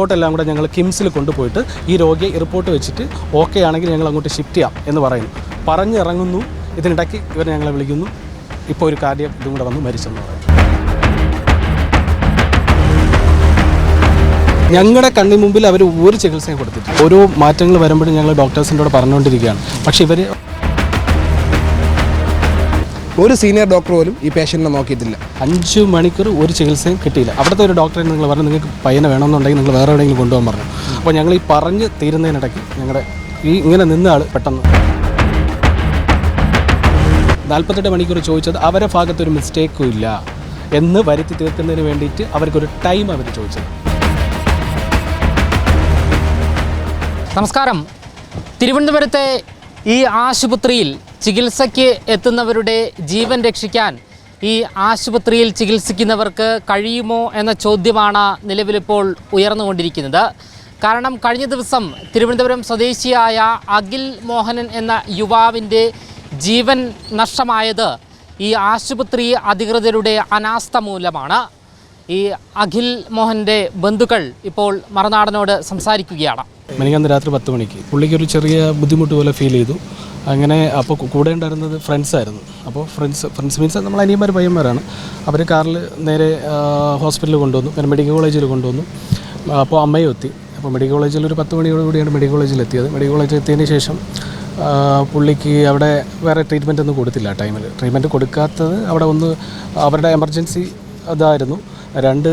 റിപ്പോർട്ടെല്ലാം കൂടെ ഞങ്ങൾ കിംസിൽ കൊണ്ടുപോയിട്ട് ഈ രോഗിയെ റിപ്പോർട്ട് വെച്ചിട്ട് ഓക്കെ ആണെങ്കിൽ ഞങ്ങൾ അങ്ങോട്ട് ഷിഫ്റ്റ് ചെയ്യാം എന്ന് പറയുന്നു. പറഞ്ഞിറങ്ങുന്നു. ഇതിനിടയ്ക്ക് ഇവർ ഞങ്ങളെ വിളിക്കുന്നു. ഇപ്പോൾ ഒരു കാര്യം ഇതും കൂടെ വന്ന് മരിച്ചെന്ന് പറയും. ഞങ്ങളുടെ കണ്ണി മുമ്പിൽ അവർ ഒരു ചികിത്സയും കൊടുത്തിട്ടില്ല. ഓരോ മാറ്റങ്ങൾ വരുമ്പോഴും ഞങ്ങൾ ഡോക്ടേഴ്സിന്റെ കൂടെ പറഞ്ഞുകൊണ്ടിരിക്കുകയാണ്. പക്ഷേ ഇവർ ഒരു സീനിയർ ഡോക്ടർ പോലും ഈ പേഷ്യന്റിനെ നോക്കിയിട്ടില്ല. അഞ്ച് മണിക്കൂർ ഒരു ചികിത്സയും കിട്ടിയില്ല. അവിടുത്തെ ഒരു ഡോക്ടറെ നിങ്ങൾ പറഞ്ഞു നിങ്ങൾക്ക് പയ്യനെ വേണമെന്നുണ്ടെങ്കിൽ നിങ്ങൾ വേറെ എവിടെയെങ്കിലും കൊണ്ടുപോകാൻ പറഞ്ഞു. അപ്പോൾ ഞങ്ങൾ ഈ പറഞ്ഞ് തീരുന്നതിനിടയ്ക്ക് ഞങ്ങളുടെ ഈ ഇങ്ങനെ നിന്ന ആൾ പെട്ടെന്ന് നാൽപ്പത്തെട്ട് മണിക്കൂർ ചോദിച്ചത് അവരെ ഭാഗത്തൊരു മിസ്റ്റേക്കും ഇല്ല എന്ന് വരുത്തി തീർക്കുന്നതിന് വേണ്ടിയിട്ട് അവർക്കൊരു ടൈം അവർ ചോദിച്ചത്. നമസ്കാരം. തിരുവനന്തപുരത്തെ ഈ ആശുപത്രിയിൽ ചികിത്സയ്ക്ക് എത്തുന്നവരുടെ ജീവൻ രക്ഷിക്കാൻ ഈ ആശുപത്രിയിൽ ചികിത്സിക്കുന്നവർക്ക് കഴിയുമോ എന്ന ചോദ്യമാണ് നിലവിലിപ്പോൾ ഉയർന്നുകൊണ്ടിരിക്കുന്നത്. കാരണം കഴിഞ്ഞ ദിവസം തിരുവനന്തപുരം സ്വദേശിയായ അഖിൽ മോഹനൻ എന്ന യുവാവിന്റെ ജീവൻ നഷ്ടമായത് ഈ ആശുപത്രി അധികൃതരുടെ അനാസ്ഥ മൂലമാണ്. ഈ അഖിൽ മോഹന്റെ ബന്ധുക്കൾ ഇപ്പോൾ മറുനാടനോട് സംസാരിക്കുകയാണ്. മെനിക്കന്ന് രാത്രി പത്ത് മണിക്ക്. പുള്ളിക്ക് ഒരു ചെറിയ ബുദ്ധിമുട്ട് പോലെ ഫീൽ ചെയ്തു. അങ്ങനെ അപ്പോൾ കൂടെ ഉണ്ടായിരുന്നത് ഫ്രണ്ട്സായിരുന്നു അപ്പോൾ ഫ്രണ്ട്സ് ഫ്രണ്ട്സ് മീൻസ് നമ്മൾ അനിയന്മാർ പയ്യന്മാരാണ്. അവർ കാറിൽ നേരെ ഹോസ്പിറ്റലിൽ കൊണ്ടുവന്നു. പിന്നെ മെഡിക്കൽ കോളേജിൽ കൊണ്ടുവന്നു. അപ്പോൾ അമ്മയും എത്തി. അപ്പോൾ മെഡിക്കൽ കോളേജിൽ ഒരു പത്ത് മണിയോട് കൂടിയാണ് മെഡിക്കൽ കോളേജിൽ എത്തിയത്. മെഡിക്കൽ കോളേജിൽ എത്തിയതിന് ശേഷം പുള്ളിക്ക് അവിടെ വേറെ ട്രീറ്റ്മെന്റ് ഒന്നും കൊടുത്തില്ല ടൈമിൽ ട്രീറ്റ്മെന്റ് കൊടുക്കാത്തത് അവിടെ ഒന്ന് അവരുടെ എമർജൻസി അതായിരുന്നു രണ്ട്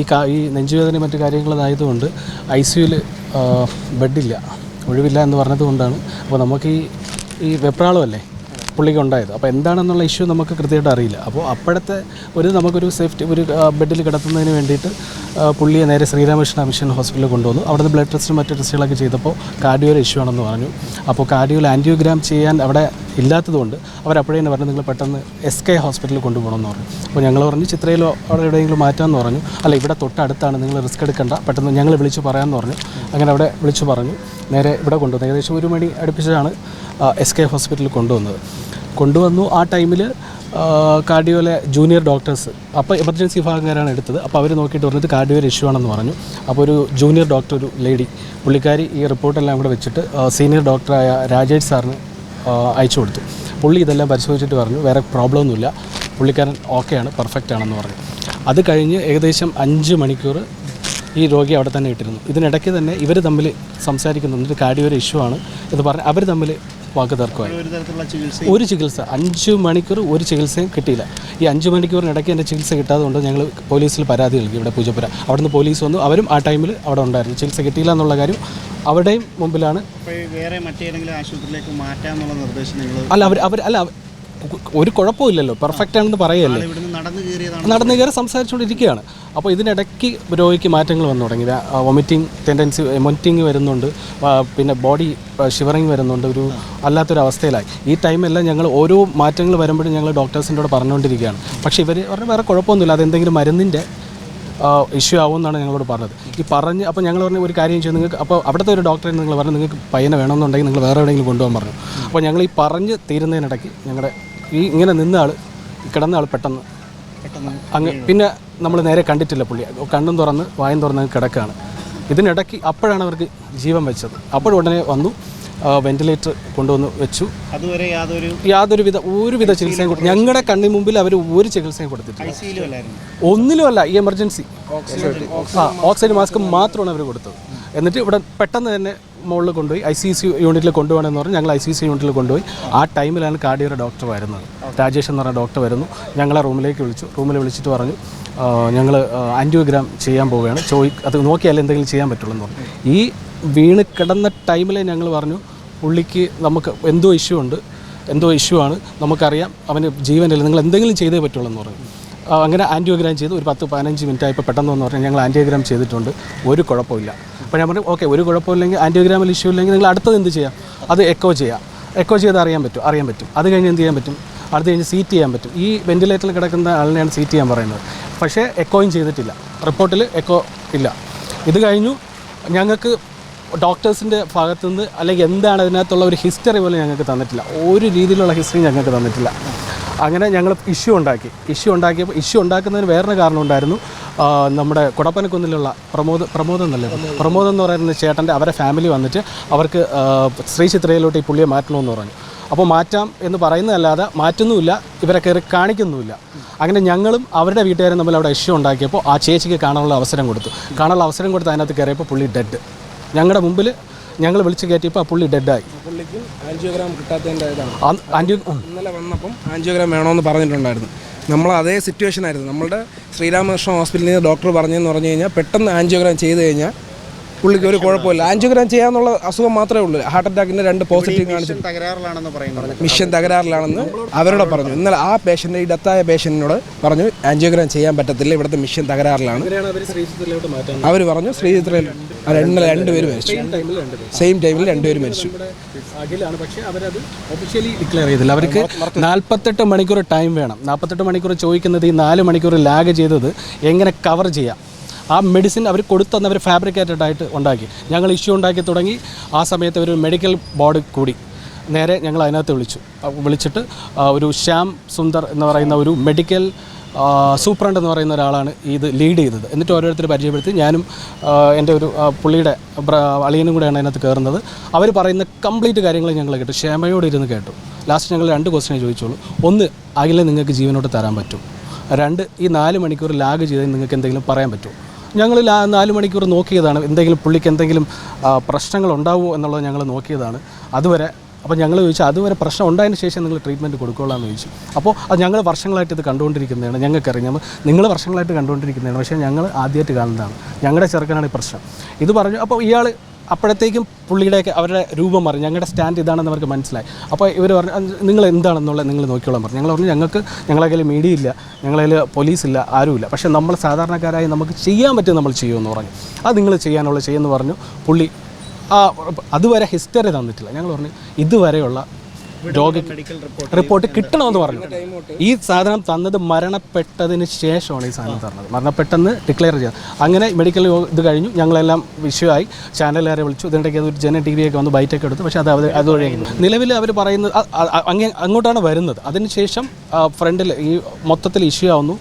ഈ കാ ഈ നെഞ്ചുവേദന മറ്റു കാര്യങ്ങളതായതുകൊണ്ട് ഐ സിയുയിൽ ബെഡില്ല. ഒഴിവില്ല എന്ന് പറഞ്ഞത് കൊണ്ടാണ് അപ്പോൾ നമുക്ക് ഈ ഈ വെപ്രാളമല്ലേ പുള്ളിക്ക് ഉണ്ടായത് അപ്പോൾ എന്താണെന്നുള്ള ഇഷ്യൂ നമുക്ക് കൃത്യമായിട്ട് അറിയില്ല. അപ്പോൾ അപ്പോഴത്തെ ഒരു നമുക്കൊരു സേഫ്റ്റി ഒരു ബെഡിൽ കിടത്തുന്നതിന് വേണ്ടിയിട്ട് പുള്ളിയെ നേരെ ശ്രീരാമകൃഷ്ണ മിഷൻ ഹോസ്പിറ്റലിൽ കൊണ്ടുവന്നു. അവിടുന്ന് ബ്ലഡ് ടെസ്റ്റും മറ്റു ടെസ്റ്റുകളൊക്കെ ചെയ്തപ്പോൾ കാർഡിയോയുടെ ഇഷ്യൂ ആണെന്ന് പറഞ്ഞു. അപ്പോൾ കാർഡിയോയിൽ ആന്റിയോഗ്രാം ചെയ്യാൻ അവിടെ ഇല്ലാത്തതുകൊണ്ട് അവരപ്പോഴേ തന്നെ പറഞ്ഞു നിങ്ങൾ പെട്ടെന്ന് എസ് കെ ഹോസ്പിറ്റലിൽ കൊണ്ടുപോകണമെന്ന് പറഞ്ഞു. അപ്പോൾ ഞങ്ങൾ പറഞ്ഞു ചിത്രയിലോ അവിടെ എവിടെയെങ്കിലും മാറ്റാമെന്ന് പറഞ്ഞു. അല്ല ഇവിടെ തൊട്ടടുത്താണ് നിങ്ങൾ റിസ്ക് എടുക്കേണ്ട പെട്ടെന്ന് ഞങ്ങൾ വിളിച്ച് പറയാമെന്ന് പറഞ്ഞു. അങ്ങനെ അവിടെ വിളിച്ച് പറഞ്ഞു. നേരെ ഇവിടെ കൊണ്ടുവന്നു. ഏകദേശം ഒരു മണി അടുപ്പിച്ചാണ് എസ് കെ ഹോസ്പിറ്റലിൽ കൊണ്ടുവന്നത്. കൊണ്ടുവന്നു. ആ ടൈമിൽ കാർഡിയോയിലെ ജൂനിയർ ഡോക്ടേഴ്സ് അപ്പോൾ എമർജൻസി വിഭാഗക്കാരാണ് എടുത്തത്. അപ്പോൾ അവർ നോക്കിയിട്ട് പറഞ്ഞത് കാർഡിയോയിൽ ഇഷ്യൂ ആണെന്ന് പറഞ്ഞു. അപ്പോൾ ഒരു ജൂനിയർ ഡോക്ടർ ഒരു ലേഡി പുള്ളിക്കാരി ഈ റിപ്പോർട്ടെല്ലാം കൂടെ വെച്ചിട്ട് സീനിയർ ഡോക്ടറായ രാജേഷ് സാറിന് അയച്ചു കൊടുത്തു. പുള്ളി ഇതെല്ലാം പരിശോധിച്ചിട്ട് പറഞ്ഞു. വേറെ പ്രോബ്ലം ഒന്നുമില്ല. പുള്ളിക്കാരൻ ഓക്കെയാണ് പെർഫെക്റ്റ് ആണെന്ന് പറഞ്ഞു. അത് കഴിഞ്ഞ് ഏകദേശം അഞ്ച് മണിക്കൂർ ഈ രോഗി അവിടെ തന്നെ ഇട്ടിരുന്നു. ഇതിനിടയ്ക്ക് തന്നെ ഇവർ തമ്മിൽ സംസാരിക്കുന്നുണ്ട്. കാർഡിയോയുടെ ഇഷ്യൂ ആണ് എന്ന് പറഞ്ഞ് അവർ തമ്മിൽ വാക്ക് തർക്കമായി. ഒരു ചികിത്സ അഞ്ച് മണിക്കൂർ ഒരു ചികിത്സയും കിട്ടിയില്ല. ഈ അഞ്ച് മണിക്കൂറിനിടയ്ക്ക് എന്റെ ചികിത്സ കിട്ടാതെ കൊണ്ട് ഞങ്ങൾ പോലീസിൽ പരാതി നൽകി ഇവിടെ പൂജപ്പുര. അവിടുന്ന് പോലീസ് വന്നു അവരും ആ ടൈമിൽ അവിടെ ഉണ്ടായിരുന്നു. ചികിത്സ കിട്ടിയില്ല എന്നുള്ള കാര്യം അവിടെയും മുമ്പിലാണ്. വേറെ മറ്റേതെങ്കിലും ആശുപത്രിയിലേക്ക് മാറ്റാമെന്നുള്ള നിർദ്ദേശം നിങ്ങൾ അല്ല അവർ അവർ അല്ല ഒരു കുഴപ്പമില്ലല്ലോ. പെർഫെക്റ്റ് ആണെന്ന് പറയല്ലേ നടന്നു കയറി സംസാരിച്ചുകൊണ്ടിരിക്കുകയാണ്. അപ്പോൾ ഇതിനിടയ്ക്ക് രോഗിക്ക് മാറ്റങ്ങൾ വന്നു തുടങ്ങി വൊമിറ്റിംഗ് ടെൻഡൻസി വൊമിറ്റിംഗ് വരുന്നുണ്ട്. പിന്നെ ബോഡി ഷിവറിങ് വരുന്നുണ്ട്. ഒരു അല്ലാത്തൊരു അവസ്ഥയിലായി ഈ ടൈമെല്ലാം ഞങ്ങൾ ഓരോ മാറ്റങ്ങൾ വരുമ്പോഴും ഞങ്ങൾ ഡോക്ടേഴ്സിന്റെ കൂടെ പറഞ്ഞുകൊണ്ടിരിക്കുകയാണ്. പക്ഷേ ഇവർ പറഞ്ഞ വേറെ കുഴപ്പമൊന്നുമില്ല. അതെന്തെങ്കിലും മരുന്നിന്റെ ഇഷ്യൂ ആവുമെന്നാണ് ഞങ്ങളോട് പറഞ്ഞത്. ഈ പറഞ്ഞ് അപ്പോൾ ഞങ്ങൾ പറഞ്ഞ ഒരു കാര്യം ചെയ്തു നിങ്ങൾക്ക് അപ്പോൾ അവിടുത്തെ ഒരു ഡോക്ടറെ നിങ്ങൾ പറഞ്ഞു നിങ്ങൾക്ക് പയ്യനെ വേണമെന്നുണ്ടെങ്കിൽ നിങ്ങൾ വേറെ എവിടെയെങ്കിലും കൊണ്ടുപോകാൻ പറഞ്ഞു. അപ്പോൾ ഞങ്ങൾ ഈ പറഞ്ഞ് തീരുന്നതിനിടയ്ക്ക് ഞങ്ങളുടെ ഈ ഇങ്ങനെ നിന്ന ആൾ കിടന്ന ആൾ പെട്ടെന്ന്. അങ്ങ് പിന്നെ നമ്മൾ നേരെ കണ്ടിട്ടില്ല പുള്ളി. കണ്ണും തുറന്ന് വായും തുറന്ന് കിടക്കുകയാണ്. ഇതിനിടയ്ക്ക് അപ്പോഴാണ് അവർക്ക് ജീവൻ വെച്ചത്. അപ്പോഴുടനെ വന്നു വെന്റിലേറ്റർ കൊണ്ടുവന്ന് വെച്ചു. അതുവരെ യാതൊരു യാതൊരുവിധ ഒരുവിധ ചികിത്സയും കൊടുത്തു ഞങ്ങളുടെ കണ്ണിന് മുമ്പിൽ അവർ ഒരു ചികിത്സയും കൊടുത്തിട്ടില്ല. ഒന്നിലുമല്ല ഈ എമർജൻസി ആ ഓക്സിജൻ മാസ്ക് മാത്രമാണ് അവർ കൊടുത്തത്. എന്നിട്ട് ഇവിടെ പെട്ടെന്ന് തന്നെ മുകളിൽ കൊണ്ടുപോയി ഐ സി സി യൂണിറ്റിൽ കൊണ്ടുപോകണമെന്ന് പറഞ്ഞ്. ഞങ്ങൾ ഐ സി സി യൂണിറ്റിൽ കൊണ്ടുപോയി. ആ ടൈമിലാണ് കാർഡിയുടെ ഡോക്ടർ വരുന്നത്. രാജേഷ് എന്ന് പറഞ്ഞ ഡോക്ടർ വരുന്നു. ഞങ്ങളെ റൂമിലേക്ക് വിളിച്ചു. റൂമിൽ വിളിച്ചിട്ട് പറഞ്ഞു ഞങ്ങൾ ആന്റിയോഗ്രാം ചെയ്യാൻ പോവുകയാണ്. ചോദി അത് നോക്കിയാലേ എന്തെങ്കിലും ചെയ്യാൻ പറ്റുള്ളൂ എന്ന് പറഞ്ഞു. ഈ വീണ് കിടന്ന ടൈമിലെ ഞങ്ങൾ പറഞ്ഞു പുള്ളിക്ക് നമുക്ക് എന്തോ ഇഷ്യൂ ഉണ്ട്. എന്തോ ഇഷ്യൂ ആണ്. നമുക്കറിയാം. അവന് ജീവനില്ല. നിങ്ങൾ എന്തെങ്കിലും ചെയ്തേ പറ്റുള്ളൂ എന്ന് പറഞ്ഞു. അങ്ങനെ ആന്റിയോഗ്രാം ചെയ്ത് ഒരു പത്ത് പതിനഞ്ച് മിനിറ്റ് ആയപ്പോൾ പെട്ടെന്ന് എന്ന് പറഞ്ഞാൽ ഞങ്ങൾ ആന്റിയോഗ്രാം ചെയ്തിട്ടുണ്ട്. ഒരു കുഴപ്പമില്ല. അപ്പോൾ ഞാൻ പറഞ്ഞു ഓക്കെ ഒരു കുഴപ്പമില്ലെങ്കിൽ ആന്റിയോഗ്രാമിൽ ഇഷ്യൂ ഇല്ലെങ്കിൽ നിങ്ങൾ അടുത്തത് എന്ത് ചെയ്യാം? അത് എക്കോ ചെയ്യാം. എക്കോ ചെയ്ത് അറിയാൻ പറ്റും അറിയാൻ പറ്റും. അത് കഴിഞ്ഞ് എന്ത് ചെയ്യാൻ പറ്റും? അടുത്ത് കഴിഞ്ഞ് സീറ്റ് ചെയ്യാൻ പറ്റും. ഈ വെന്റിലേറ്ററിൽ കിടക്കുന്ന ആളിനെയാണ് സീറ്റ് ചെയ്യാൻ പറയുന്നത്. പക്ഷേ എക്കോയും ചെയ്തിട്ടില്ല. റിപ്പോർട്ടിൽ എക്കോ ഇല്ല. ഇത് കഴിഞ്ഞു. ഞങ്ങൾക്ക് ഡോക്ടേഴ്സിന്റെ ഭാഗത്തുനിന്ന് അല്ലെങ്കിൽ എന്താണ് അതിനകത്തുള്ള ഒരു ഹിസ്റ്ററി പോലും ഞങ്ങൾക്ക് തന്നിട്ടില്ല. ഒരു രീതിയിലുള്ള ഹിസ്റ്ററി ഞങ്ങൾക്ക് തന്നിട്ടില്ല. അങ്ങനെ ഞങ്ങൾ ഇഷ്യൂ ഉണ്ടാക്കി. ഇഷ്യൂ ഉണ്ടാക്കിയപ്പോൾ ഇഷ്യൂ ഉണ്ടാക്കുന്നതിന് വേറൊരു കാരണം ഉണ്ടായിരുന്നു. നമ്മുടെ കുടപ്പനക്കുന്നിലുള്ള പ്രമോദ് പ്രമോദ് എന്നല്ലേ? പ്രമോദ് എന്ന് പറയുന്ന ചേട്ടന്റെ അവരെ ഫാമിലി വന്നിട്ട് അവർക്ക് ശ്രീ ചിത്രയിലോട്ട് ഈ പുള്ളിയെ മാറ്റണമെന്ന് പറഞ്ഞു. അപ്പോൾ മാറ്റാം എന്ന് പറയുന്നതല്ലാതെ മാറ്റുന്നുമില്ല ഇവരെ കയറി കാണിക്കുന്നുമില്ല. അങ്ങനെ ഞങ്ങളും അവരുടെ വീട്ടുകാരും തമ്മിൽ അവിടെ ഇഷ്യൂ ഉണ്ടാക്കിയപ്പോൾ ആ ചേച്ചിക്ക് കാണാനുള്ള അവസരം കൊടുത്തു. കാണാനുള്ള അവസരം കൊടുത്ത് അതിനകത്ത് കയറിയപ്പോൾ പുള്ളി ഡെഡ് ഞങ്ങളുടെ മുമ്പിൽ ഞങ്ങൾ വിളിച്ച് കയറ്റിയപ്പോൾ ആ പുള്ളി ഡെഡായി പുള്ളിക്കും ആൻജിയോഗ്രാം കിട്ടാത്തതിന്റെ ഇതാണ് ഇന്നലെ വന്നപ്പം ആൻജിയോഗ്രാം വേണമെന്ന് പറഞ്ഞിട്ടുണ്ടായിരുന്നു. നമ്മൾ അതേ സിറ്റുവേഷൻ ആയിരുന്നു. നമ്മുടെ ശ്രീരാമകൃഷ്ണ ഹോസ്പിറ്റലിൽ നിന്ന് ഡോക്ടർ പറഞ്ഞതെന്ന് പറഞ്ഞു കഴിഞ്ഞാൽ പെട്ടെന്ന് ആൻജിയോഗ്രാം ചെയ്ത് കഴിഞ്ഞാൽ പുള്ളിക്ക് ഒരു കുഴപ്പമില്ല. ആൻജിയോഗ്രാം ചെയ്യാന്നുള്ള അസുഖം മാത്രമേ ഉള്ളൂ. ഹാർട്ട് അറ്റാക്കിന്റെ രണ്ട് പോസിറ്റീവ് കാണിച്ചു. മിഷൻ തകരാറിലാണെന്ന് അവരോട് പറഞ്ഞു. ഇന്നലെ ആ പേഷ്യന്റ് ഈ ഡെത്തായ പേഷ്യന്റിനോട് പറഞ്ഞു ആൻജിയോഗ്രാം ചെയ്യാൻ പറ്റത്തില്ല ഇവിടുത്തെ മിഷൻ തകരാറിലാണ്. അവർ പറഞ്ഞു ശ്രീചിത്രയിൽ ഇന്നലെ രണ്ടുപേര് മരിച്ചു. സെയിം ടൈമിൽ രണ്ടുപേര് മരിച്ചു. ഒഫീഷ്യലി ഡിക്ലെയർ ചെയ്തില്ല. അവർക്ക് നാൽപ്പത്തെട്ട് മണിക്കൂർ ടൈം വേണം. നാൽപ്പത്തെട്ട് മണിക്കൂർ ചോദിക്കുന്നത് ഈ നാല് മണിക്കൂർ ലാഗ് ചെയ്തത് എങ്ങനെ കവർ ചെയ്യാം? ആ മെഡിസിൻ അവർ കൊടുത്തന്ന് അവർ ഫാബ്രിക്കേറ്റഡ് ആയിട്ട് ഉണ്ടാക്കി. ഞങ്ങൾ ഇഷ്യൂ ഉണ്ടാക്കി തുടങ്ങി. ആ സമയത്ത് ഒരു മെഡിക്കൽ ബോർഡ് കൂടി. നേരെ ഞങ്ങൾ അതിനകത്ത് വിളിച്ചു. വിളിച്ചിട്ട് ഒരു ശ്യാം സുന്ദർ എന്ന് പറയുന്ന ഒരു മെഡിക്കൽ സൂപ്രണ്ട് എന്ന് പറയുന്ന ഒരാളാണ് ഇത് ലീഡ് ചെയ്തത്. എന്നിട്ട് ഓരോരുത്തർ പരിചയപ്പെടുത്തി. ഞാനും എന്റെ ഒരു പുള്ളിയുടെ അളിയനും കൂടെയാണ് അതിനകത്ത് കയറുന്നത്. അവർ പറയുന്ന കംപ്ലീറ്റ് കാര്യങ്ങൾ ഞങ്ങൾ കേട്ടു. ക്ഷേമയോട് ഇരുന്ന് കേട്ടു. ലാസ്റ്റ് ഞങ്ങൾ രണ്ട് ക്വസ്റ്റിനെ ചോദിച്ചോളൂ. ഒന്ന് അഖിലെ നിങ്ങൾക്ക് ജീവനോട് തരാൻ പറ്റും. രണ്ട് ഈ നാല് മണിക്കൂർ ലാഗ് ചെയ്താൽ നിങ്ങൾക്ക് എന്തെങ്കിലും പറയാൻ പറ്റുമോ? ഞങ്ങൾ നാല് മണിക്കൂർ നോക്കിയതാണ്. എന്തെങ്കിലും പുള്ളിക്ക് എന്തെങ്കിലും പ്രശ്നങ്ങൾ ഉണ്ടാവുമോ എന്നുള്ളത് ഞങ്ങൾ നോക്കിയതാണ്. അതുവരെ അപ്പോൾ ഞങ്ങൾ ചോദിച്ചു അതുവരെ പ്രശ്നം ഉണ്ടായതിന് ശേഷം നിങ്ങൾ ട്രീറ്റ്മെന്റ് കൊടുക്കുകയുള്ളൂ ചോദിച്ചു. അപ്പോൾ അത് ഞങ്ങൾ വർഷങ്ങളായിട്ട് ഇത് കണ്ടുകൊണ്ടിരിക്കുന്നതാണ്. ഞങ്ങൾക്കറിയാം ഞങ്ങൾ നിങ്ങൾ വർഷങ്ങളായിട്ട് കണ്ടുകൊണ്ടിരിക്കുന്നതാണ്. പക്ഷേ ഞങ്ങൾ ആദ്യമായിട്ട് കാണുന്നതാണ്. ഞങ്ങളുടെ ചെറുക്കനാണ് ഈ പ്രശ്നം. ഇത് പറഞ്ഞു അപ്പോൾ ഇയാൾ അപ്പോഴത്തേക്കും പുള്ളിയുടെയൊക്കെ അവരുടെ രൂപം മാറി ഞങ്ങളുടെ സ്റ്റാൻഡ് ഇതാണെന്ന് അവർക്ക് മനസ്സിലായി. അപ്പോൾ ഇവർ പറഞ്ഞു "അത് നിങ്ങൾ എന്താണെന്നുള്ളത് നിങ്ങൾ നോക്കിക്കോളാൻ പറഞ്ഞു. ഞങ്ങൾ പറഞ്ഞു ഞങ്ങൾക്ക് ഞങ്ങളെ കയ്യിൽ മീഡിയ ഇല്ല ഞങ്ങളെ കയ്യിൽ പോലീസില്ല ആരുമില്ല പക്ഷേ നമ്മൾ സാധാരണക്കാരായി നമുക്ക് ചെയ്യാൻ പറ്റും നമ്മൾ ചെയ്യുമെന്ന് പറഞ്ഞു. അത് നിങ്ങൾ ചെയ്യാനുള്ള ചെയ്യുമെന്ന് പറഞ്ഞു. പുള്ളി ആ അതുവരെ ഹിസ്റ്ററി തന്നിട്ടില്ല. ഞങ്ങൾ പറഞ്ഞു ഇതുവരെയുള്ള രോഗി മെഡിക്കൽ റിപ്പോർട്ട് കിട്ടണമെന്ന് പറഞ്ഞു. ഈ സാധനം തന്നത് മരണപ്പെട്ടതിന് ശേഷമാണ് ഈ സാധനം തന്നത്. മരണപ്പെട്ടെന്ന് ഡിക്ലെയർ ചെയ്തത് അങ്ങനെ മെഡിക്കൽ ഇത് കഴിഞ്ഞു. ഞങ്ങളെല്ലാം വിഷയമായി ചാനലുകാരെ വിളിച്ചു. ഇതിനിടയ്ക്ക് ഒരു ജന ടി വിയൊക്കെ വന്ന് ബൈറ്റൊക്കെ എടുത്തു. പക്ഷേ അത് അവർ അതുവഴി നിലവിൽ അവർ പറയുന്നത് അങ്ങോട്ടാണ് വരുന്നത്. അതിനുശേഷം ഫ്രണ്ടിൽ ഈ മൊത്തത്തിൽ ഇഷ്യൂ ആവുന്നു.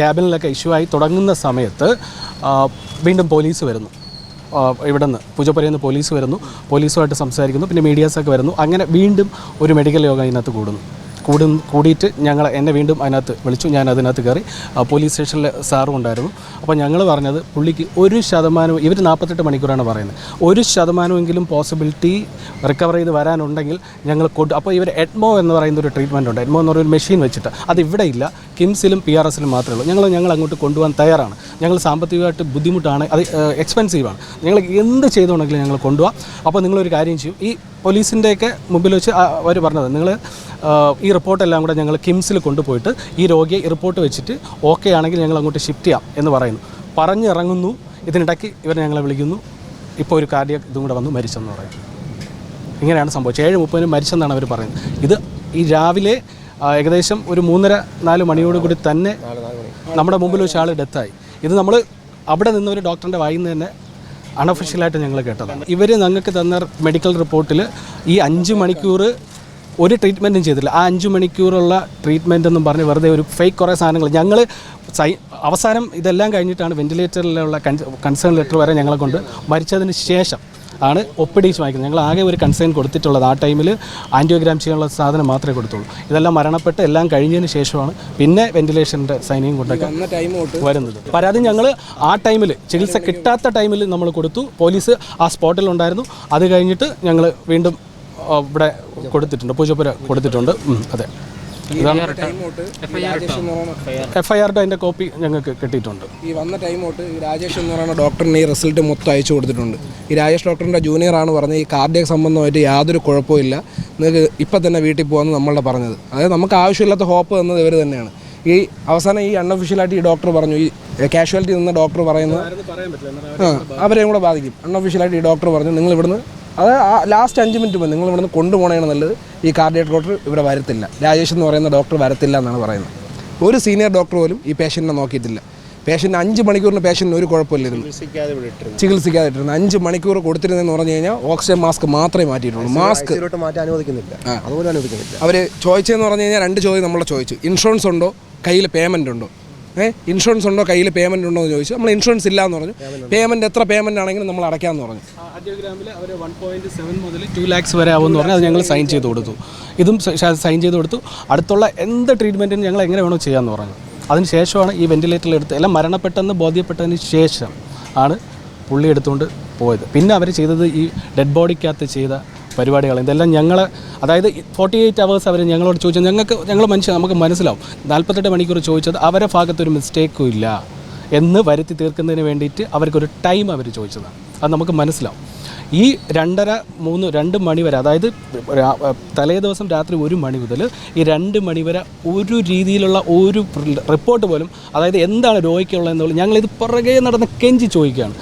ക്യാബിനിലൊക്കെ ഇഷ്യൂ ആയി തുടങ്ങുന്ന സമയത്ത് വീണ്ടും പോലീസ് വരുന്നു. ഇവിടുന്ന് പൂജപ്പുരയിൽ നിന്ന് പോലീസ് വരുന്നു. പോലീസുമായിട്ട് സംസാരിക്കുന്നു. പിന്നെ മീഡിയാസൊക്കെ വരുന്നു. അങ്ങനെ വീണ്ടും ഒരു മെഡിക്കൽ യോഗം ഇതിനകത്ത് കൂടുന്നു. കൂടും കൂടിയിട്ട് ഞങ്ങൾ എന്നെ വീണ്ടും അതിനകത്ത് വിളിച്ചു. ഞാൻ അതിനകത്ത് കയറി പോലീസ് സ്റ്റേഷനിലെ സാറും ഉണ്ടായിരുന്നു. അപ്പോൾ ഞങ്ങൾ പറഞ്ഞത് പുള്ളിക്ക് ഒരു ശതമാനം ഇവർ നാൽപ്പത്തെട്ട് മണിക്കൂറാണ് പറയുന്നത്. ഒരു ശതമാനമെങ്കിലും പോസിബിലിറ്റി റിക്കവർ ചെയ്ത് വരാനുണ്ടെങ്കിൽ ഞങ്ങൾ കൊണ്ട് അപ്പോൾ ഇവർ എഡ്മോ എന്ന് പറയുന്ന ഒരു ട്രീറ്റ്മെന്റ് ഉണ്ട്. എഡ്മോ എന്ന് പറയുന്ന ഒരു മെഷീൻ വെച്ചിട്ട് അത് ഇവിടെ ഇല്ല. കിംസിലും പി ആർ എസിലും മാത്രമേ ഉള്ളൂ. ഞങ്ങൾ ഞങ്ങൾ അങ്ങോട്ട് കൊണ്ടുപോകാൻ തയ്യാറാണ്. ഞങ്ങൾ സാമ്പത്തികമായിട്ട് ബുദ്ധിമുട്ടാണ്. അത് എക്സ്പെൻസീവാണ് ഞങ്ങൾ എന്ത് ചെയ്തുകൊണ്ടെങ്കിലും ഞങ്ങൾ കൊണ്ടുപോകാം അപ്പോൾ നിങ്ങളൊരു കാര്യം ചെയ്യും. ഈ പോലീസിന്റെയൊക്കെ മുമ്പിൽ വെച്ച് അവർ പറഞ്ഞത് നിങ്ങൾ ഈ റിപ്പോർട്ടെല്ലാം കൂടെ ഞങ്ങൾ കിംസിൽ കൊണ്ടുപോയിട്ട് ഈ രോഗിയെ ഈ റിപ്പോർട്ട് വെച്ചിട്ട് ഓക്കെ ആണെങ്കിൽ ഞങ്ങൾ അങ്ങോട്ട് ഷിഫ്റ്റ് ചെയ്യാം എന്ന് പറയുന്നു. പറഞ്ഞിറങ്ങുന്നു. ഇതിനിടയ്ക്ക് ഇവർ ഞങ്ങളെ വിളിക്കുന്നു. ഇപ്പോൾ ഒരു കാർഡിയ ഇതും കൂടെ വന്നു മരിച്ചെന്ന് പറയും. ഇങ്ങനെയാണ് സംഭവിച്ചത് ഏഴ് മുപ്പതിന് മരിച്ചെന്നാണ് അവർ പറയുന്നത്. ഇത് ഈ രാവിലെ ഏകദേശം ഒരു മൂന്നര നാല് മണിയോട് കൂടി തന്നെ നമ്മുടെ മുമ്പിൽ വെച്ച് ആൾ ഡെത്തായി. ഇത് നമ്മൾ അവിടെ നിന്ന് ഒരു ഡോക്ടറിന്റെ വായിൽ നിന്ന് തന്നെ അൺഒഫീഷ്യലായിട്ട് ഞങ്ങൾ കേട്ടതാണ്. ഇവർ ഞങ്ങൾക്ക് തന്ന മെഡിക്കൽ റിപ്പോർട്ടിൽ ഈ അഞ്ച് മണിക്കൂർ ഒരു ട്രീറ്റ്മെന്റും ചെയ്തില്ല ആ അഞ്ച് മണിക്കൂറുള്ള ട്രീറ്റ്മെന്റ് എന്നും പറഞ്ഞ് വെറുതെ ഒരു ഫേക്ക് കുറേ സാധനങ്ങൾ. ഞങ്ങൾ സൈ അവസാനം ഇതെല്ലാം കഴിഞ്ഞിട്ടാണ് വെന്റിലേറ്ററിലുള്ള കൺസേൺ ലെറ്റർ വരെ ഞങ്ങളെ കൊണ്ട് മരിച്ചതിന് ശേഷം ആണ് ഒപ്പിടിച്ച് വാങ്ങിക്കുന്നത്. ഞങ്ങൾ ആകെ ഒരു കൺസേൺ കൊടുത്തിട്ടുള്ളത് ആ ടൈമിൽ ആന്റിയോഗ്രാം ചെയ്യാനുള്ള സാധനം മാത്രമേ കൊടുത്തുള്ളൂ. ഇതെല്ലാം മരണപ്പെട്ട് എല്ലാം കഴിഞ്ഞതിന് ശേഷമാണ് പിന്നെ വെന്റിലേഷന്റെ സൈനിയും കൊണ്ടൊക്കെ വരുന്നത്. പരാതി ഞങ്ങൾ ആ ടൈമിൽ ചികിത്സ കിട്ടാത്ത ടൈമിൽ നമ്മൾ കൊടുത്തു. പോലീസ് ആ സ്പോട്ടിലുണ്ടായിരുന്നു അത് കഴിഞ്ഞിട്ട് ഞങ്ങൾ വീണ്ടും ഇവിടെ കൊടുത്തിട്ടുണ്ട്. പൂജപ്പുര കൊടുത്തിട്ടുണ്ട്. അതെ. ഇതാണ് എഫ് ഐ ആറിന്റെ അതിന്റെ കോപ്പി ഞങ്ങൾക്ക് കിട്ടിയിട്ടുണ്ട്. ഈ വന്ന ടൈം തൊട്ട് ഈ രാജേഷ് എന്ന് പറയുന്ന ഡോക്ടറിന് ഈ റിസൾട്ട് മൊത്തം അയച്ചു കൊടുത്തിട്ടുണ്ട്. ഈ രാജേഷ് ഡോക്ടറിന്റെ ജൂനിയറാണ് പറഞ്ഞത് ഈ കാർഡിയക് സംബന്ധമായിട്ട് യാതൊരു കുഴപ്പമില്ല നിങ്ങൾക്ക് ഇപ്പം തന്നെ വീട്ടിൽ പോകാമെന്ന് നമ്മളുടെ പറഞ്ഞത്. അതായത് നമുക്ക് ആവശ്യമില്ലാത്ത ഹോപ്പ് തന്നത് ഇവർ തന്നെയാണ്. ഈ അവസാനം ഈ അൺഒഫീഷ്യലായിട്ട് ഈ ഡോക്ടർ പറഞ്ഞു. ഈ കാഷ്വാലിറ്റി നിന്ന് ഡോക്ടർ പറയുന്നത് ആ അവരെയും കൂടെ ബാധിക്കും. അൺഒഫീഷ്യലായിട്ട് ഈ ഡോക്ടർ പറഞ്ഞു. നിങ്ങൾ ഇവിടുന്ന് അത് ആ ലാസ്റ്റ് അഞ്ച് മിനിറ്റ് മുമ്പ് നിങ്ങൾ ഇവിടുന്ന് കൊണ്ടുപോകണതാണ് നല്ലത്. ഈ കാർഡിയക് ഡോക്ടർ ഇവിടെ വരത്തില്ല. രാജേഷ് എന്ന് പറയുന്ന ഡോക്ടർ വരത്തില്ല എന്നാണ് പറയുന്നത്. ഒരു സീനിയർ ഡോക്ടർ പോലും ഈ പേഷ്യന്റിനെ നോക്കിയിട്ടില്ല. പേഷ്യന്റ് അഞ്ച് മണിക്കൂറിന് പേഷ്യന്റിന് ഒരു കുഴപ്പമില്ലായിരുന്നു. ചികിത്സിക്കാതെ ഇവിടെ ഇട്ടിരുന്നു. അഞ്ച് മണിക്കൂർ കൊടുത്തിരുന്നെന്ന് പറഞ്ഞു കഴിഞ്ഞാൽ ഓക്സിജൻ മാസ്ക് മാത്രമേ മാറ്റിയിട്ടുള്ളൂ. മാസ്ക് മാറ്റാൻ അനുവദിക്കുന്നില്ല. അതുപോലും അനുവദിക്കുന്നില്ല. അവർ ചോദിച്ചതെന്ന് പറഞ്ഞു കഴിഞ്ഞാൽ രണ്ട് ചോദ്യം നമ്മളെ ചോദിച്ചു. ഇൻഷുറൻസ് ഉണ്ടോ? കയ്യിൽ പേയ്മെന്റ് ഉണ്ടോ? ഇൻഷുറൻസ് ഉണ്ടോ കയ്യിൽ പേയ്മെന്റ് ഉണ്ടോ എന്ന് ചോദിച്ചു. നമ്മൾ ഇൻഷുറൻസ് ഇല്ല എന്ന് പറഞ്ഞു പേയ്മെന്റ് എത്ര പേയ്മെന്റ് ആണെങ്കിലും നമ്മൾ അടയ്ക്കാമെന്ന് പറഞ്ഞു. ആദ്യോഗ്രാമിൽ അവർ വൺ പോയിന്റ് സെവൻ മുതൽ ടു ലാക്സ് വരെ ആവുമെന്ന് പറഞ്ഞാൽ അത് ഞങ്ങൾ സൈൻ ചെയ്ത് കൊടുത്തു. ഇതും സൈൻ ചെയ്ത് കൊടുത്തു. അടുത്തുള്ള എന്ത് ട്രീറ്റ്മെന്റിനും ഞങ്ങൾ എങ്ങനെ വേണോ ചെയ്യാമെന്ന് പറഞ്ഞു. അതിന് ശേഷമാണ് ഈ വെന്റിലേറ്ററിൽ എടുത്ത് എല്ലാം മരണപ്പെട്ടെന്ന് ബോധ്യപ്പെട്ടതിന് ശേഷം ആണ് പുള്ളി എടുത്തുകൊണ്ട് പോയത്. പിന്നെ അവർ ചെയ്തത് ഈ ഡെഡ് ബോഡിക്കകത്ത് ചെയ്ത പരിപാടികൾ ഇതെല്ലാം ഞങ്ങൾ അതായത് ഫോർട്ടി എയ്റ്റ് അവേഴ്സ് അവർ ഞങ്ങളോട് ചോദിച്ചത് ഞങ്ങൾക്ക് ഞങ്ങൾ മനുഷ്യൻ നമുക്ക് മനസ്സിലാവും. നാൽപ്പത്തെട്ട് മണിക്കൂർ ചോദിച്ചത് അവരെ ഭാഗത്തൊരു മിസ്റ്റേക്കും ഇല്ല എന്ന് വരുത്തി തീർക്കുന്നതിന് വേണ്ടിയിട്ട് അവർക്കൊരു ടൈം അവർ ചോദിച്ചതാണ്. അത് നമുക്ക് മനസ്സിലാവും. ഈ രണ്ടര മൂന്ന് രണ്ട് മണി വരെ അതായത് തലേ ദിവസം രാത്രി ഒരു മണി മുതൽ ഈ രണ്ട് മണി വരെ ഒരു രീതിയിലുള്ള ഒരു റിപ്പോർട്ട് പോലും അതായത് എന്താണ് രോഗിക്കുള്ളതെന്നുള്ളത് ഞങ്ങളിത് പുറകെ നടന്ന് കെഞ്ചി ചോദിക്കുകയാണ്.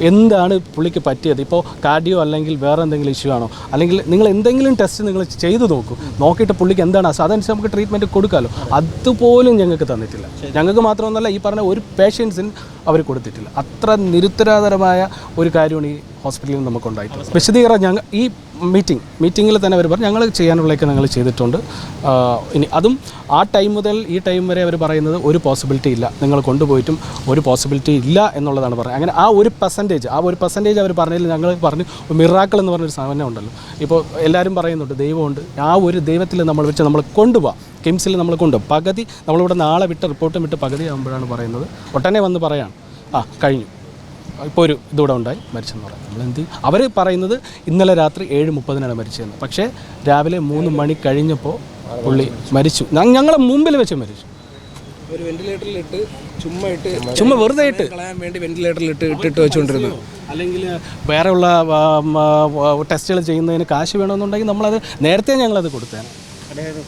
എന്താണ് പുള്ളിക്ക് പറ്റിയത്? ഇപ്പോൾ കാർഡിയോ അല്ലെങ്കിൽ വേറെ എന്തെങ്കിലും ഇഷ്യൂ ആണോ? അല്ലെങ്കിൽ നിങ്ങൾ എന്തെങ്കിലും ടെസ്റ്റ് നിങ്ങൾ ചെയ്ത് നോക്കൂ. നോക്കിയിട്ട് പുള്ളിക്ക് എന്താണ് അസുഖം അതനുസരിച്ച് നമുക്ക് ട്രീറ്റ്മെന്റ് കൊടുക്കാമല്ലോ അതുപോലും ഞങ്ങൾക്ക് തന്നിട്ടില്ല. ഞങ്ങൾക്ക് മാത്രമൊന്നുമല്ല ഈ പറഞ്ഞ ഒരു പേഷ്യൻസിന് അവർ കൊടുത്തിട്ടില്ല. അത്ര നിരുത്തരാതരമായ ഒരു കാര്യമാണ് ഈ ഹോസ്പിറ്റലിൽ നമുക്കുണ്ടായിട്ടുള്ളത്. വിശദീകരണം ഞങ്ങൾ ഈ മീറ്റിംഗ് മീറ്റിങ്ങിൽ തന്നെ അവർ പറഞ്ഞു ഞങ്ങൾ ചെയ്യാനുള്ളതൊക്കെ ഞങ്ങൾ ചെയ്തിട്ടുണ്ട്. ഇനി അതും ആ ടൈം മുതൽ ഈ ടൈം വരെ അവർ പറയുന്നത് ഒരു പോസിബിലിറ്റി ഇല്ല. നിങ്ങൾ കൊണ്ടുപോയിട്ടും ഒരു പോസിബിലിറ്റി ഇല്ല എന്നുള്ളതാണ് പറയുന്നത്. അങ്ങനെ ആ ഒരു പെർസെന്റേജ് ആ ഒരു പെർസെന്റേജ് അവർ പറഞ്ഞതിൽ ഞങ്ങൾ പറഞ്ഞു മിറാക്കൾ എന്ന് പറഞ്ഞൊരു സാധനം ഉണ്ടല്ലോ. ഇപ്പോൾ എല്ലാവരും പറയുന്നുണ്ട് ദൈവമുണ്ട്. ആ ഒരു ദൈവത്തിൽ നമ്മൾ വെച്ച് നമ്മൾ കൊണ്ടുപോകാം കിംസിൽ നമ്മൾ കൊണ്ടുപോകും പകുതി നമ്മളിവിടെ നാളെ വിട്ട് റിപ്പോർട്ടും വിട്ട് പകുതി ആകുമ്പോഴാണ് പറയുന്നത്. ഒട്ടനെ വന്ന് പറയാം ആ കഴിഞ്ഞു. ഇപ്പോൾ ഒരു ഇതൂടെ ഉണ്ടായി മരിച്ചെന്ന് പറയാം. നമ്മൾ എന്ത് അവർ പറയുന്നത് ഇന്നലെ രാത്രി ഏഴ് മുപ്പതിനാണ് മരിച്ചതെന്ന്. പക്ഷേ രാവിലെ മൂന്ന് മണി കഴിഞ്ഞപ്പോൾ പുള്ളി മരിച്ചു. ഞങ്ങളെ മുമ്പിൽ വെച്ച് മരിച്ചു. ഒരു വെന്റിലേറ്ററിൽ ഇട്ട് ചുമ്മാ ഇട്ട് ചുമ്മാ വെറുതെ ഇട്ട്. കളയാൻ വേണ്ടി വെന്റിലേറ്ററിൽ ഇട്ട് ഇട്ടിട്ട് വെച്ചുകൊണ്ടിരുന്നു അല്ലെങ്കിൽ വേറെയുള്ള ടെസ്റ്റുകൾ ചെയ്യുന്നതിന് കാശ് വേണമെന്നുണ്ടെങ്കിൽ നമ്മളത് നേരത്തെ ഞങ്ങളത് കൊടുത്തേനെ. അതായത്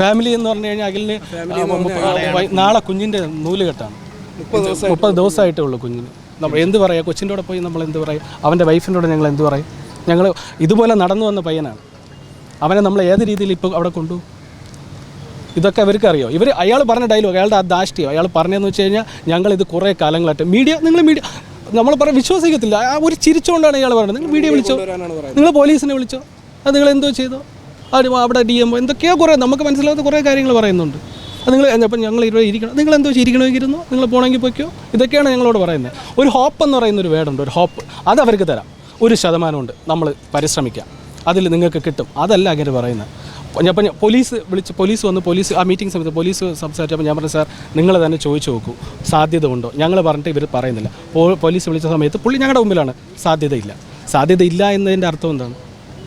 ഫാമിലി എന്ന് പറഞ്ഞു കഴിഞ്ഞാൽ അഖിലിന് നാളെ കുഞ്ഞിന്റെ നൂൽ കെട്ടാണ്. മുപ്പത് ദിവസം മുപ്പത് ദിവസമായിട്ടേ ഉള്ളൂ കുഞ്ഞിന്. നമ്മൾ എന്ത് പറയാം? കൊച്ചിന്റെ കൂടെ പോയി നമ്മൾ എന്ത് പറയും? അവന്റെ വൈഫിന്റെ കൂടെ ഞങ്ങൾ എന്ത് പറയും? ഞങ്ങൾ ഇതുപോലെ നടന്നു വന്ന പയ്യനാണ്. അവനെ നമ്മൾ ഏത് രീതിയിൽ ഇപ്പോൾ അവിടെ കൊണ്ടു? ഇതൊക്കെ അവർക്ക് അറിയോ? ഇവർ അയാൾ പറഞ്ഞ ഡയലോഗ് അയാളുടെ ആ ദാഷ്ട്യം അയാൾ പറഞ്ഞതെന്ന് വെച്ച് കഴിഞ്ഞാൽ ഞങ്ങൾ ഇത് കുറേ കാലങ്ങളായിട്ട് മീഡിയ നിങ്ങൾ മീഡിയ നമ്മൾ പറഞ്ഞ വിശ്വസിക്കത്തില്ല. ആ ഒരു ചിരിച്ചുകൊണ്ടാണ് ഇയാൾ പറയുന്നത് നിങ്ങൾ മീഡിയ വിളിച്ചോ? നിങ്ങൾ പോലീസിനെ വിളിച്ചോ? അത് നിങ്ങൾ എന്തോ ചെയ്തോ? അവിടെ ഡി എം എന്തൊക്കെയോ കുറേ നമുക്ക് മനസ്സിലാത്ത കുറേ കാര്യങ്ങൾ പറയുന്നുണ്ട്. നിങ്ങൾ അപ്പം ഞങ്ങൾ ഇവിടെ ഇരിക്കണം. നിങ്ങൾ എന്തോ ഇരിക്കണമെങ്കിൽ ഇരുന്നു നിങ്ങൾ പോകണമെങ്കിൽ പൊയ്ക്കോ. ഇതൊക്കെയാണ് ഞങ്ങളോട് പറയുന്നത്. ഒരു ഹോപ്പ് എന്ന് പറയുന്ന ഒരു വേർഡുണ്ട് ഒരു ഹോപ്പ്. അത് അവർക്ക് തരാം. ഒരു ശതമാനമുണ്ട്. നമ്മൾ പരിശ്രമിക്കാം. അതിൽ നിങ്ങൾക്ക് കിട്ടും. അതല്ല അങ്ങനെ പറയുന്നത്. ഞാൻ പോലീസ് വിളിച്ച് പോലീസ് വന്ന് പോലീസ് ആ മീറ്റിംഗ് സമയത്ത് പോലീസ് സംസാരിച്ചപ്പോൾ ഞാൻ പറഞ്ഞു സാർ നിങ്ങൾ തന്നെ ചോദിച്ചു നോക്കൂ. സാധ്യത ഉണ്ടോ? ഞങ്ങൾ പറഞ്ഞിട്ട് ഇവർ പറയുന്നില്ല. പോലീസ് വിളിച്ച സമയത്ത് പുള്ളി ഞങ്ങളുടെ മുമ്പിലാണ്. സാധ്യതയില്ല. സാധ്യതയില്ല എന്നതിന്റെ അർത്ഥം എന്താണ്?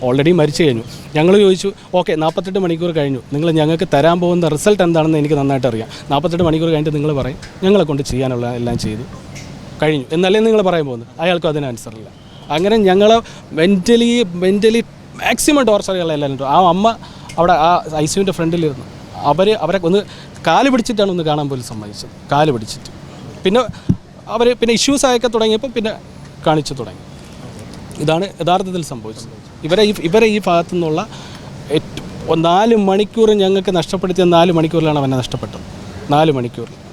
ഓൾറെഡി മരിച്ചു കഴിഞ്ഞു. ഞങ്ങൾ ചോദിച്ചു ഓക്കെ നാൽപ്പത്തെട്ട് മണിക്കൂർ കഴിഞ്ഞു. നിങ്ങൾ ഞങ്ങൾക്ക് തരാൻ പോകുന്ന റിസൾട്ട് എന്താണെന്ന് എനിക്ക് നന്നായിട്ട് അറിയാം. നാൽപ്പത്തെട്ട് മണിക്കൂർ കഴിഞ്ഞിട്ട് നിങ്ങൾ പറയും. ഞങ്ങളെ കൊണ്ട് ചെയ്യാനുള്ള എല്ലാം ചെയ്തു. കഴിഞ്ഞു. എന്നല്ലേ നിങ്ങൾ പറയാൻ പോകുന്നത്? അയാൾക്കും അതിന് ആൻസറില്ല അങ്ങനെ ഞങ്ങൾ മെന്റലി മെന്റലി മാക്സിമം ടോർച്ചറുകളെല്ലാം ഉണ്ട്. ആ അമ്മ അവിടെ ആ ഐ സിയുവിന്റെ ഫ്രണ്ടിലിരുന്നു. അവർ അവരെ ഒന്ന് കാൽ പിടിച്ചിട്ടാണ് ഒന്ന് കാണാൻ പോലും സമ്മതിച്ചത്. കാൽ പിടിച്ചിട്ട്. പിന്നെ അവർ പിന്നെ ഇഷ്യൂസ് ആയൊക്കെ തുടങ്ങിയപ്പോൾ പിന്നെ കാണിച്ചു തുടങ്ങി. ഇതാണ് യഥാർത്ഥത്തിൽ സംഭവിച്ചത്. ഇവരെ ഈ ഇവരെ ഈ ഭാഗത്തു നിന്നുള്ള നാല് മണിക്കൂർ ഞങ്ങൾക്ക് നഷ്ടപ്പെടുത്തിയ നാല് മണിക്കൂറിലാണ് അവനെ നഷ്ടപ്പെട്ടത്. നാല് മണിക്കൂറിൽ.